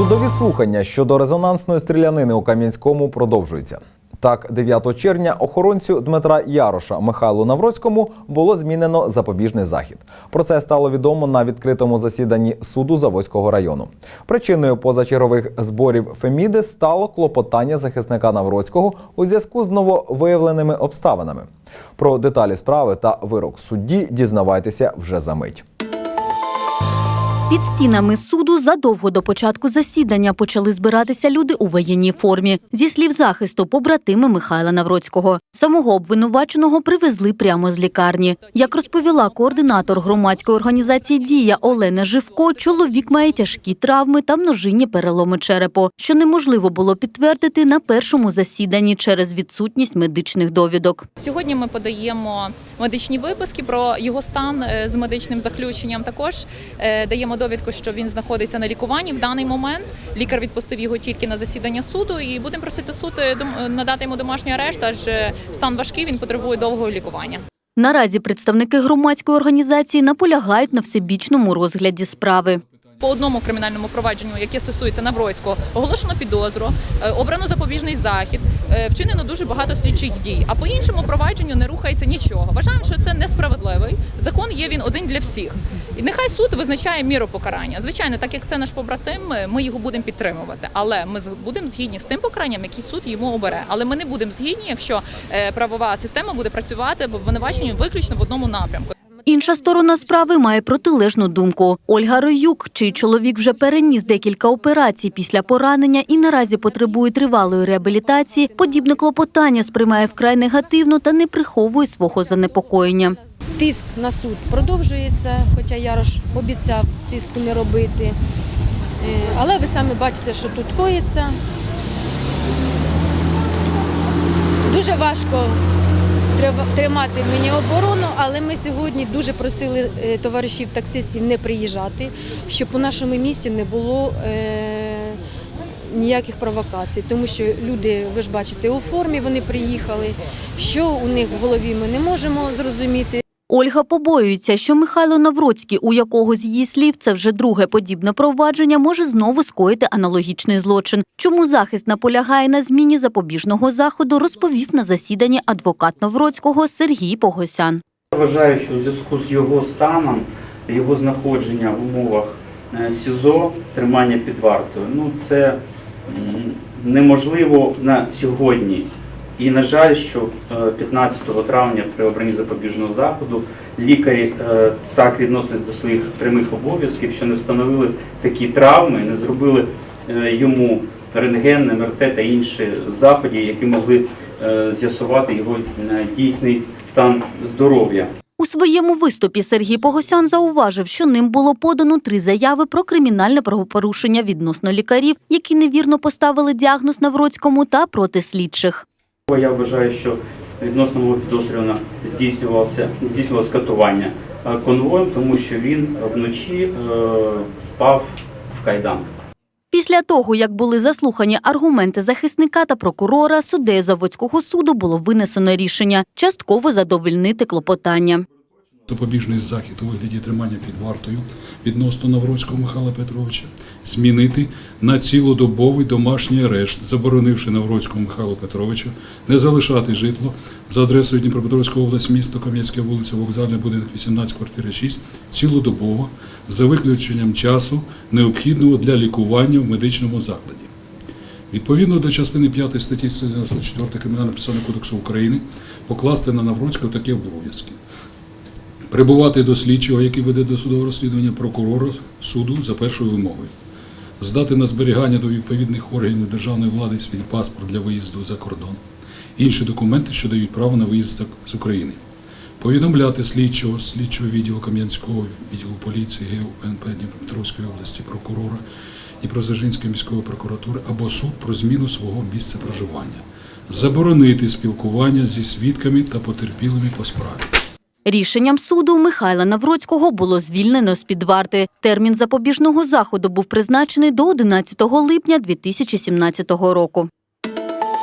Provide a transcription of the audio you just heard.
Судові слухання щодо резонансної стрілянини у Кам'янському продовжуються. Так, 9 червня охоронцю Дмитра Яроша Михайлу Навроцькому було змінено запобіжний захід. Про це стало відомо на відкритому засіданні суду Заводського району. Причиною позачергових зборів Феміди стало клопотання захисника Навроцького у зв'язку з нововиявленими обставинами. Про деталі справи та вирок судді дізнавайтеся вже за мить. Під стінами суду задовго до початку засідання почали збиратися люди у воєнній формі. Зі слів захисту, побратими Михайла Навроцького. Самого обвинуваченого привезли прямо з лікарні. Як розповіла координатор громадської організації Дія Олена Живко, чоловік має тяжкі травми та множинні переломи черепу, що неможливо було підтвердити на першому засіданні через відсутність медичних довідок. Сьогодні ми подаємо медичні виписки про його стан е, з медичним заключенням. Також е, даємо довідку, що він знаходиться на лікуванні в даний момент. Лікар відпустив його тільки на засідання суду, і будемо просити суд е, надати йому домашній арешт, адже стан важкий, він потребує довгого лікування. Наразі представники громадської організації наполягають на всебічному розгляді справи. По одному кримінальному провадженню, яке стосується Навроцького, оголошено підозру, е, обрано запобіжний захід, е, вчинено дуже багато слідчих дій. А по іншому провадженню не рухається нічого. Вважаємо, що це несправедливий. Закон є він один для всіх. І нехай суд визначає міру покарання. Звичайно, так як це наш побратим, е, ми його будемо підтримувати. Але ми будемо згідні з тим покаранням, який суд йому обере. Але ми не будемо згідні, якщо е, правова система буде працювати в обвинуваченні виключно в одному напрямку. Інша сторона справи має протилежну думку. Ольга Роюк, чий чоловік вже переніс декілька операцій після поранення і наразі потребує тривалої реабілітації, подібне клопотання сприймає вкрай негативно та не приховує свого занепокоєння. Тиск на суд продовжується, хоча Ярош обіцяв тиску не робити. Е, Але ви самі бачите, що тут коїться. Дуже важко тримати мені оборону, але ми сьогодні дуже просили е, товаришів таксистів не приїжджати, щоб у нашому місті не було е, ніяких провокацій, тому що люди, ви ж бачите, у формі вони приїхали. Що у них в голові ми не можемо зрозуміти. Ольга побоюється, що Михайло Навроцький, у якого з її слів це вже друге подібне провадження, може знову скоїти аналогічний злочин. Чому захист наполягає на зміні запобіжного заходу, розповів на засіданні адвокат Навроцького Сергій Погосян. Вважаю, що у зв'язку з його станом, його знаходження в умовах е, СІЗО, тримання під вартою, ну це неможливо на сьогодні. І на жаль, що е, 15 травня при обранні запобіжного заходу лікарі е, так відносились до своїх прямих обов'язків, що не встановили такі травми, не зробили е, йому рентген, МРТ та інші заходи, які могли е, з'ясувати його е, дійсний стан здоров'я. У своєму виступі Сергій Погосян зауважив, що ним було подано три заяви про кримінальне правопорушення відносно лікарів, які невірно поставили діагноз Навроцькому та проти слідчих. Я вважаю, що відносно мого підозрювана здійснювалося здійснювалося катування е, конвоєм, тому що він вночі е, спав в кайданках. Після того, як були заслухані аргументи захисника та прокурора, суддею Заводського суду було винесено рішення частково задовольнити клопотання. Запобіжний захід у вигляді тримання під вартою відносно Навроцького Михайла Петровича змінити на цілодобовий домашній арешт, заборонивши Навроцькому Михайлу Петровичу не залишати житло за адресою Дніпропетровська область, місто Кам'янське, вулиця Вокзальний будинок 18, квартира 6, цілодобово за виключенням часу, необхідного для лікування в медичному закладі. Відповідно до частини 5 статті 194 Кримінального процесуального кодексу України покласти на Навроцького такі обов'язки. Прибувати до слідчого, який веде до судового розслідування прокурора суду за першою вимогою. Здати на зберігання до відповідних органів державної влади свій паспорт для виїзду за кордон. Інші документи, що дають право на виїзд з України. Повідомляти слідчого, слідчого відділу Кам'янського відділу поліції ГУНП Дніпропетровської області, прокурора Дніпродзержинської міської прокуратури або суд про зміну свого місця проживання. Заборонити спілкування зі свідками та потерпілими по справі. Рішенням суду Михайла Навроцького було звільнено з-під варти. Термін запобіжного заходу був призначений до 11 липня 2017 року.